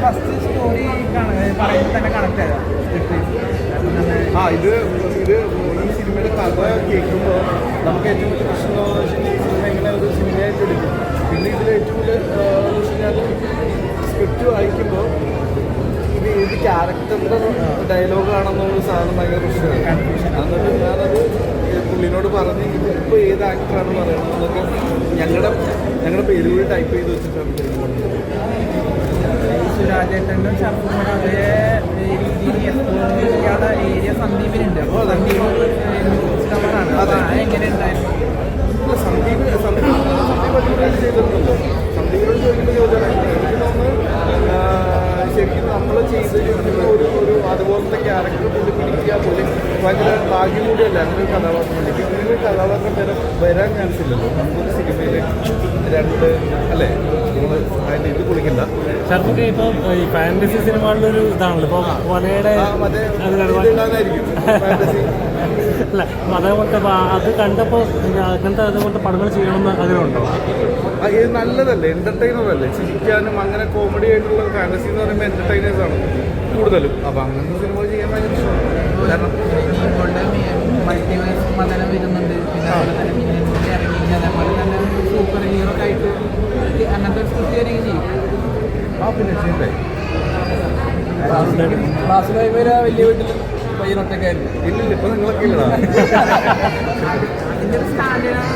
First story പറയുമ്പോൾ തന്നെ connect ആ ഇത് ഇത് ഈ സിനിമയുടെ കഥ കേൾക്കുമ്പോൾ നമുക്ക് ഏറ്റവും വലിയ പ്രശ്നം എന്താണെന്ന് വെച്ചാൽ ഈ ഒരു സിനിമയായിട്ട് എടുക്കും? പിന്നെ ഇതിൽ ഏറ്റവും കഴിഞ്ഞാൽ സ്ക്രിപ്റ്റ് വായിക്കുമ്പോൾ ഇത് ഏത് ക്യാരക്ടറിന്റെ ഡയലോഗാണെന്നുള്ള സാധനം ഭയങ്കര പ്രശ്നമാണ് എന്നിട്ട് ഞാനത് പുള്ളിനോട് പറഞ്ഞ് ഇതിപ്പോൾ ഏത് ആക്ടറാണ് പറയണത് എന്നൊക്കെ ഞങ്ങളുടെ ഞങ്ങളുടെ പേര് കൂടി ടൈപ്പ് ചെയ്ത് വെച്ചിട്ടാണ് സുരാജേട്ടന്റെ ഷർഫും കൂടെ അതേ രീതിയിൽ എക്സ്പ്ലോർ ചെയ്യാതെ ഏരിയ സന്ദീപിനുണ്ട് അപ്പോൾ സന്ദീപ് കസ്റ്റമറാണ് അത്. എങ്ങനെ ഉണ്ടായിരുന്നു സന്ദീപ് സന്ദീപ് സന്ദീപ് അടിപൊളിയായിട്ട് ചെയ്തിട്ടുണ്ടല്ലോ സന്ദീപിനോട് ചോദിക്കുന്ന ചോദ്യമാണ് എനിക്ക് തോന്നുന്നു ആ, ശരിക്കും നമ്മൾ ചെയ്തിരിക്കുന്ന ഒരു ഒരു അതുപോലത്തെ ക്യാരക്ടർ പുള്ളി പിടിക്കുക പുള്ളി ഭയങ്കര ഭാഗ്യം കൂടിയല്ല. അങ്ങനെ ഒരു കഥാപാത്രം ഇങ്ങനെ ഒരു കഥാപാത്രം വരാൻ വരാൻ ചാൻസ് ഇല്ലല്ലോ. നമുക്കൊരു സിനിമയിൽ രണ്ട് അല്ലേ? നമ്മൾ അതിന്റെ ഇത് ഷർഫൊക്കെ ഇപ്പൊ ഈ ഫാന്റസി സിനിമകളിലൊരു ഇതാണല്ലോ. ഇപ്പോൾ കൊലയുടെ അല്ല അതേപോലത്തെ അത് കണ്ടപ്പോൾ അങ്ങനത്തെ അതുപോലത്തെ പടങ്ങൾ ചെയ്യണമെന്ന് ആഗ്രഹമുണ്ടോ? ഇത് നല്ലതല്ലേ എന്റർടൈനർ അല്ലേ ചിരിക്കാനും അങ്ങനെ കോമഡി ആയിട്ടുള്ള ഫാന്റസി എന്ന് പറയുമ്പോൾ എന്റർടൈനേഴ്സ് ആണ് കൂടുതലും. അപ്പൊ അങ്ങനത്തെ സിനിമ ചെയ്യാൻ ഭയങ്കര ഇഷ്ടമാണ്. കാരണം നിങ്ങളുടെ മൾട്ടിവേഴ്സ് മതനം വരുന്നുണ്ട്. പിന്നെ അതുപോലെ തന്നെ മിന്നൽ മുരളി ഇറങ്ങി അതേപോലെ തന്നെ സൂപ്പർ ഹീറോ ആയിട്ട് അങ്ങനത്തെ ഒരു സ്ക്രിപ്റ്റ് വരികയും ചെയ്യും. ആ പിന്നെ ചെയ്യണ്ടേ ക്ലാസ്സിലായി വരാ വലിയ വീട്ടിൽ പയ്യനൊറ്റക്കായിരുന്നു ഇല്ലില്ല ഇപ്പൊ നിങ്ങളൊക്കെ ഇല്ലടാ. ഒരു സ്റ്റാൻഡിലാണ്